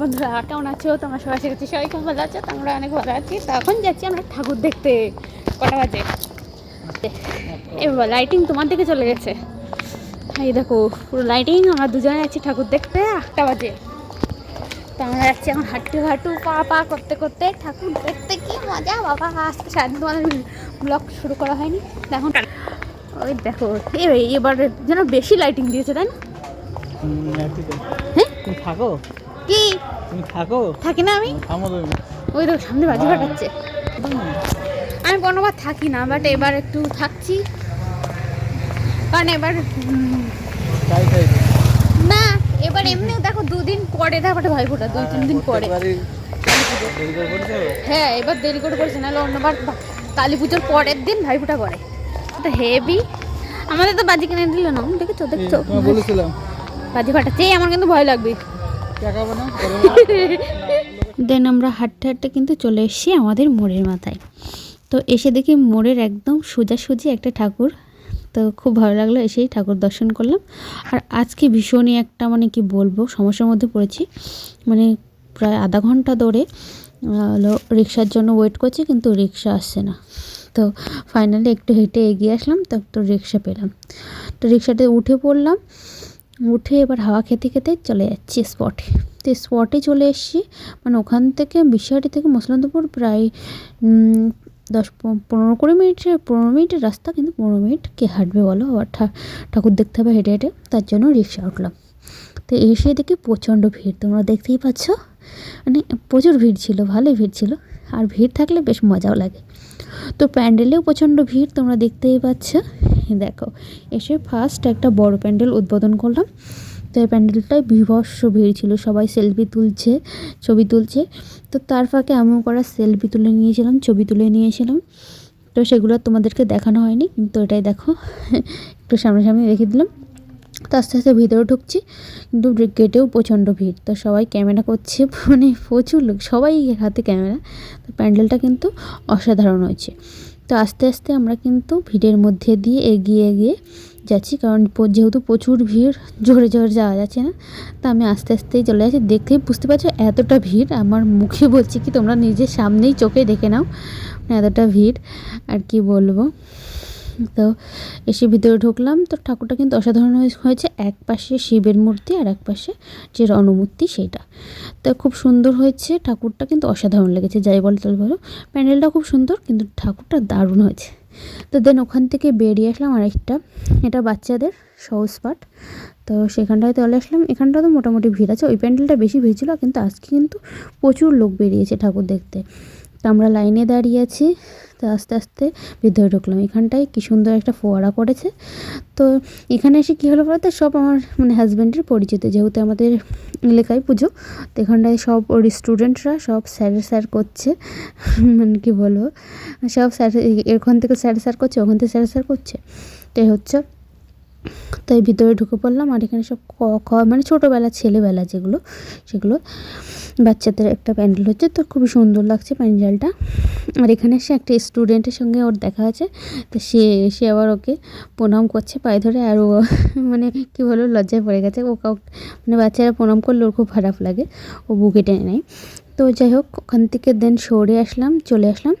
বন্ধুরা কেমন আছো? তোমরা সবাই শিখেছি সবাই খুব ভালো আছো তোমরা অনেক ভালো আছি। তো এখন যাচ্ছি আমরা ঠাকুর দেখতে কটা বাজে? এবার লাইটিং তোমার দিকে চলে গেছে। এই দেখো পুরো লাইটিং আমরা দুজনে যাচ্ছি ঠাকুর দেখতে আটটা বাজে। তো আমরা যাচ্ছি এখন হাঁটু হাঁটু পা পা করতে করতে ঠাকুর দেখতে কি মজা বাবা আজকে সারাদিন তোমাদের ব্লগ শুরু করা হয়নি। এখন ওই দেখো এবার যেন বেশি লাইটিং দিয়েছে তাই না। হ্যাঁ? থাকো? কি তুমি থাকো। থাকি না আমি? থামো তুমি। ওই তো সামনে বাজি ফাটাচ্ছে। আমি কোনোবার থাকি না বাট এবার একটু থাকছি। কারণ এবার না এবার এমনিও দেখো দুদিন পরে দেখো একটা ভাই ফোটা দুই তিন দিন পরে? হ্যাঁ এবার দেরি করে করেছে নাহলে অন্যবার কালী পুজোর পরের দিন ভাই ফোটা করে। তো হেভি আমাদের তো বাজি কিনে দিল না দেখেছ দেখছ? বলেছিলাম। বাজি ফাটাচ্ছে আমার কিন্তু ভয় লাগবে। দেন আমরা হাঁটতে হাঁটতে কিন্তু চলে এসেছি আমাদের মোড়ের মাথায়। তো এসে দেখি মোড়ের একদম সোজাসুজি একটা ঠাকুর। তো খুব ভালো লাগল এসেই ঠাকুর দর্শন করলাম। আর আজকে ভীষণই একটা মানে কি বলব, সমস্যার মধ্যে পড়েছি। মানে প্রায় আধা ঘণ্টা ধরে হলো রিক্সার জন্য ওয়েট করছি কিন্তু রিক্সা আসছে না। তো ফাইনালি একটু হেঁটে এগিয়ে আসলাম, তো তো রিক্সা পেলাম। তো রিক্সাতে উঠে পড়লাম। উঠে এবার হাওয়া খেতে খেতে চলে যাচ্ছি স্পটে তো স্পটে চলে এসেছি। মানে ওখান থেকে বিশ্বহাটি থেকে মসলান্তপুর প্রায় দশ পনেরো কুড়ি মিনিটের পনেরো মিনিটের রাস্তা কিন্তু পনেরো মিনিট কে হাঁটবে বলো? আবার ঠাকুর দেখতে হবে হেঁটে হেঁটে। তার জন্য রিক্সা উঠলাম। তো এসে দেখি প্রচণ্ড ভিড়। তোমরা দেখতেই পাচ্ছ? মানে প্রচুর ভিড় ছিল, ভালোই ভিড় ছিল। আর ভিড় থাকলে বেশ মজাও লাগে। তো প্যান্ডেলেও প্রচণ্ড ভিড়, তোমরা দেখতেই পাচ্ছ। দেখো এসে ফার্স্ট একটা বড় প্যান্ডেল উদ্বোধন করলাম। তো এই প্যান্ডেলটায় বিভৎস ভিড় ছিল, সবাই সেলফি তুলছে, ছবি তুলছে। তো তার ফাঁকে আমিও করা সেলফি তুলে নিয়েছিলাম, ছবি তুলে নিয়েছিলাম। তো সেগুলো তোমাদেরকে দেখানো হয়নি, কিন্তু এটাই দেখো, একটু সামনাসামনি রেখে দিলাম। তো আস্তে আস্তে ভিতরে ঢুকছি, কিন্তু গেটেও প্রচণ্ড ভিড়। তো সবাই ক্যামেরা করছে মানে প্রচুর লোক, সবাই হাতে ক্যামেরা। তো প্যান্ডেলটা কিন্তু অসাধারণ হয়েছে। তো আস্তে আস্তে আমরা কিন্তু ভিড়ের মধ্যে দিয়ে এগিয়ে এগিয়ে যাচ্ছি। কারণ যেহেতু প্রচুর ভিড়, জোরে জোরে যাওয়া যাচ্ছে না, তো আমি আস্তে আস্তেই চলে যাচ্ছি। দেখতেই বুঝতে পারছ, এতটা ভিড়, আমার মুখে বলছি কি, তোমরা নিজের সামনেই চোখে দেখে নাও, এতটা ভিড়, আর কি বলব। তো এসে ভিতরে ঢুকলাম। তো ঠাকুরটা কিন্তু অসাধারণ হয়ে- হয়েছে এক পাশে শিবের মূর্তি আর এক পাশে যে রণমূর্তি সেইটা। তো খুব সুন্দর হয়েছে, ঠাকুরটা কিন্তু অসাধারণ লেগেছে, যাই বল তাই বলো। প্যান্ডেলটা খুব সুন্দর, কিন্তু ঠাকুরটা দারুণ হয়েছে। তো দেন ওখান থেকে বেরিয়ে আসলাম আরেকটা, এটা বাচ্চাদের সহজ পাঠ। তো সেখানটায় চলে আসলাম, এখানটা তো মোটামুটি ভিড় আছে, ওই প্যান্ডেলটা বেশি ভিড় ছিল, কিন্তু আজকে কিন্তু প্রচুর লোক বেরিয়েছে ঠাকুর দেখতে। তো আমরা লাইনে দাঁড়িয়ে আছি। তো আস্তে আস্তে ভিতরে ঢুকলাম। এখানটায় কি সুন্দর একটা ফোয়ারা করেছে। তো এখানে এসে কী হলো বলতে? সব আমার মানে হাজব্যান্ডের পরিচিত। যেহেতু আমাদের এলাকায় পুজো, তো এখানটায় সব ওর স্টুডেন্টরা সব স্যার স্যার করছে। মানে কী বলব? সব স্যার এখান থেকে স্যার স্যার করছে, ওখান থেকে স্যার স্যার করছে। তো এই হচ্ছে তাই ভিতরে ঢুকে পড়লাম আর এখানে সব ক, খ মানে ছোটোবেলা, ছেলেবেলা যেগুলো, সেগুলো বাচ্চাদের একটা প্যান্ডেল হচ্ছে। তো খুবই সুন্দর লাগছে প্যান্ডেলটা। আর এখানে সে একটা স্টুডেন্টের সঙ্গে ওর দেখা আছে তো সে সে আবার ওকে প্রণাম করছে পায়ে ধরে আর ও মানে কী বলব, লজ্জায় পড়ে গেছে। ও কাউ মানে বাচ্চারা প্রণাম করলে ওর খুব খারাপ লাগে। ও বুকে টেনে নেয়। তো যাই হোক, ওখান থেকে দেন সরে আসলাম, চলে আসলাম।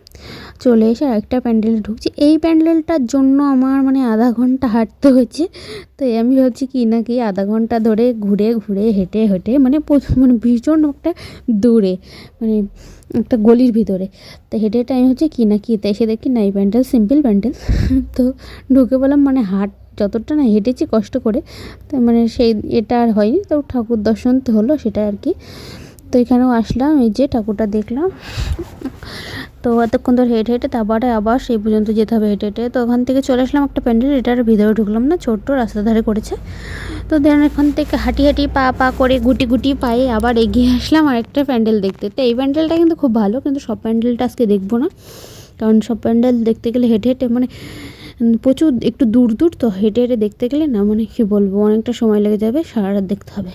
চলে এসে আরেকটা প্যান্ডেলে ঢুকছি। এই প্যান্ডেলটার জন্য আমার মানে আধা ঘণ্টা হাঁটতে হয়েছে। তো আমি ভাবছি কি না কি আধা ঘণ্টা ধরে ঘুরে ঘুরে হেঁটে হেঁটে মানে মানে ভীষণ একটা দূরে মানে একটা গলির ভিতরে। তো হেঁটে আমি হচ্ছে কি না কি তাই এসে দেখি না, এই প্যান্ডেল সিম্পল প্যান্ডেল। তো ঢুকে বললাম মানে হাট যতটা না হেঁটেছি কষ্ট করে। তো মানে সেই, এটা আর হয়নি। তো ঠাকুর দর্শন তো হলো, সেটা আর কি। তো এখানেও আসলাম, এই যে ঠাকুরটা দেখলাম। তো এতক্ষণ ধরে হেঁটে হেঁটে তারপরে আবার সেই পর্যন্ত যেতে হবে হেঁটে হেঁটে। তো ওখান থেকে চলে আসলাম একটা প্যান্ডেল, এটার ভিতরে ঢুকলাম না, ছোট্ট রাস্তা ধারে করেছে। তো দেন এখান থেকে হাঁটি হাঁটি পা পা করে গুটি গুটি পায়ে আবার এগিয়ে আসলাম আর একটা প্যান্ডেল দেখতে। তো এই প্যান্ডেলটা কিন্তু খুব ভালো, কিন্তু সব প্যান্ডেলটা আজকে দেখব না। কারণ সব প্যান্ডেল দেখতে গেলে হেঁটে হেঁটে মানে প্রচুর, একটু দূর দূর, তো হেঁটে হেঁটে দেখতে গেলে না মানে কী বলব, অনেকটা সময় লেগে যাবে সারা রাত দেখতে হবে।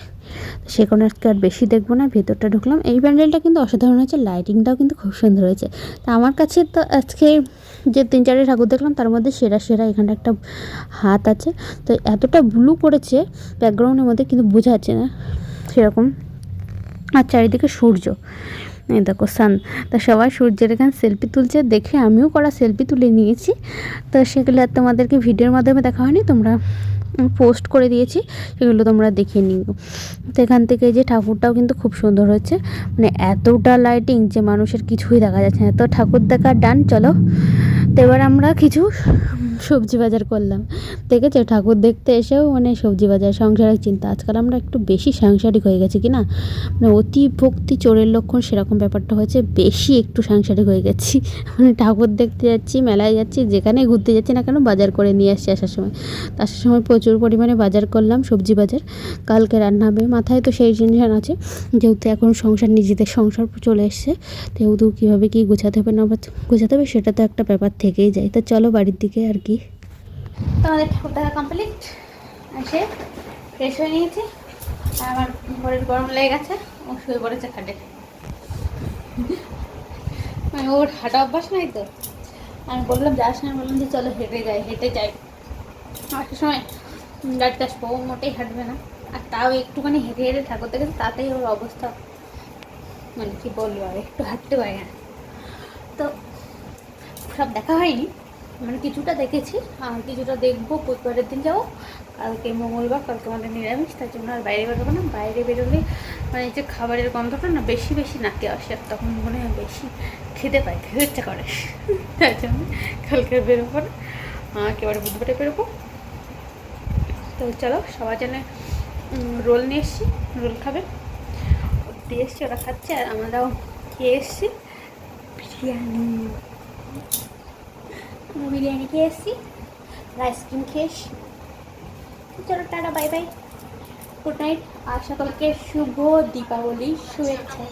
সে কারণে আজকে আর বেশি দেখব না, ভেতরটা ঢুকলাম। এই প্যান্ডেলটা কিন্তু অসাধারণ হয়েছে লাইটিংটাও কিন্তু খুব সুন্দর হয়েছে। তা আমার কাছে তো আজকে যে তিন চারটে ঠাকুর দেখলাম, তার মধ্যে সেরা সেরা এখানটা একটা হাত আছে। তো এতটা ব্লু করেছে ব্যাকগ্রাউন্ডের মধ্যে কিন্তু বোঝা যাচ্ছে না সেরকম। আর চারিদিকে সূর্য। এই দেখো সান তা সবাই সূর্যের এখানে সেলফি তুলছে, দেখে আমিও করা সেলফি তুলে নিয়েছি। তো সেগুলো আর তোমাদেরকে ভিডিওর মাধ্যমে দেখা হয়নি, তোমরা পোস্ট করে দিয়েছি, সেগুলো তোমরা দেখে নিও। তো এখান থেকে যে ঠাকুরটাও কিন্তু খুব সুন্দর হয়েছে। মানে এতটা লাইটিং যে মানুষের কিছুই দেখা যাচ্ছে না। তো ঠাকুর দেখা ডান চলো। তো এবার আমরা কিছু সবজি বাজার করলাম। দেখেছ? ঠাকুর দেখতে এসেও মানে সবজি বাজার সংসারের চিন্তা। আজকাল আমরা একটু বেশি সাংসারিক হয়ে গেছি কি না? মানে অতি ভক্তি চোরের লক্ষণ সেরকম ব্যাপারটা হয়েছে, বেশি একটু সাংসারিক হয়ে গেছি। মানে ঠাকুর দেখতে যাচ্ছি, মেলায় যাচ্ছি, যেখানে ঘুরতে যাচ্ছি না কেন, বাজার করে নিয়ে আসছি আসার সময়। আসার সময় প্রচুর পরিমাণে বাজার করলাম, সবজি বাজার। কালকে রান্না হবে। মাথায় তো সেই জিনিস আছে, যেহেতু এখন সংসার, নিজেদের সংসার চলে এসছে যেহেতু কীভাবে কী গোছাতে হবে না গোছাতে হবে, সেটা তো একটা ব্যাপার থেকেই যায়। তা চলো বাড়ির দিকে আর কি তো আমাদের ঠাকুর দেখা কমপ্লিট এসে ফ্রেশ হয়ে নিয়েছি। আর আমার ঘরের গরম লেগে গেছে। ও শুয়ে পড়েছে খাটে। মানে ওর হাঁটা অভ্যাস নাই তো? আমি বললাম যার সময় বললাম যে চলো হেঁটে যাই হেঁটে যাই। আসার সময় গাড়িতে আসব, ও মোটেই হাঁটবে না। আর তাও একটুখানি হেঁটে হেঁটে ঠাকুর দেখেছে, তাতেই ওর অবস্থা। মানে কি বলব আর, একটু হাঁটতে পারে না। তো সব দেখা হয়নি। মানে কিছুটা দেখেছি। আর কিছুটা দেখব, বুধবারের দিন যাব। কালকে মঙ্গলবার, কালকে আমাদের নিরামিষ, তার জন্য আর বাইরে বেরোবো না। বাইরে বেরোলে মানে যে খাবারের গন্ধটা না বেশি বেশি নাকে আসে, আর তখন মনে হয় বেশি খেতে পাই খেতে ইচ্ছা করে। তার জন্য কালকে বেরোবো না। একেবারে বুধবারে বেরোবো। তো চলো সবার জন্য রোল নিয়ে এসছি। রোল খাবে। দিয়ে এসছি, ওরা খাচ্ছে, আর আমরাও খেয়ে এসছি। বিরিয়ানি। বিরিয়ানি খেয়ে এসেছি আইসক্রিম খেয়ে এসছি চলো ta-ta bye bye good night আর সকলকে শুভ দীপাবলি, শুভেচ্ছা।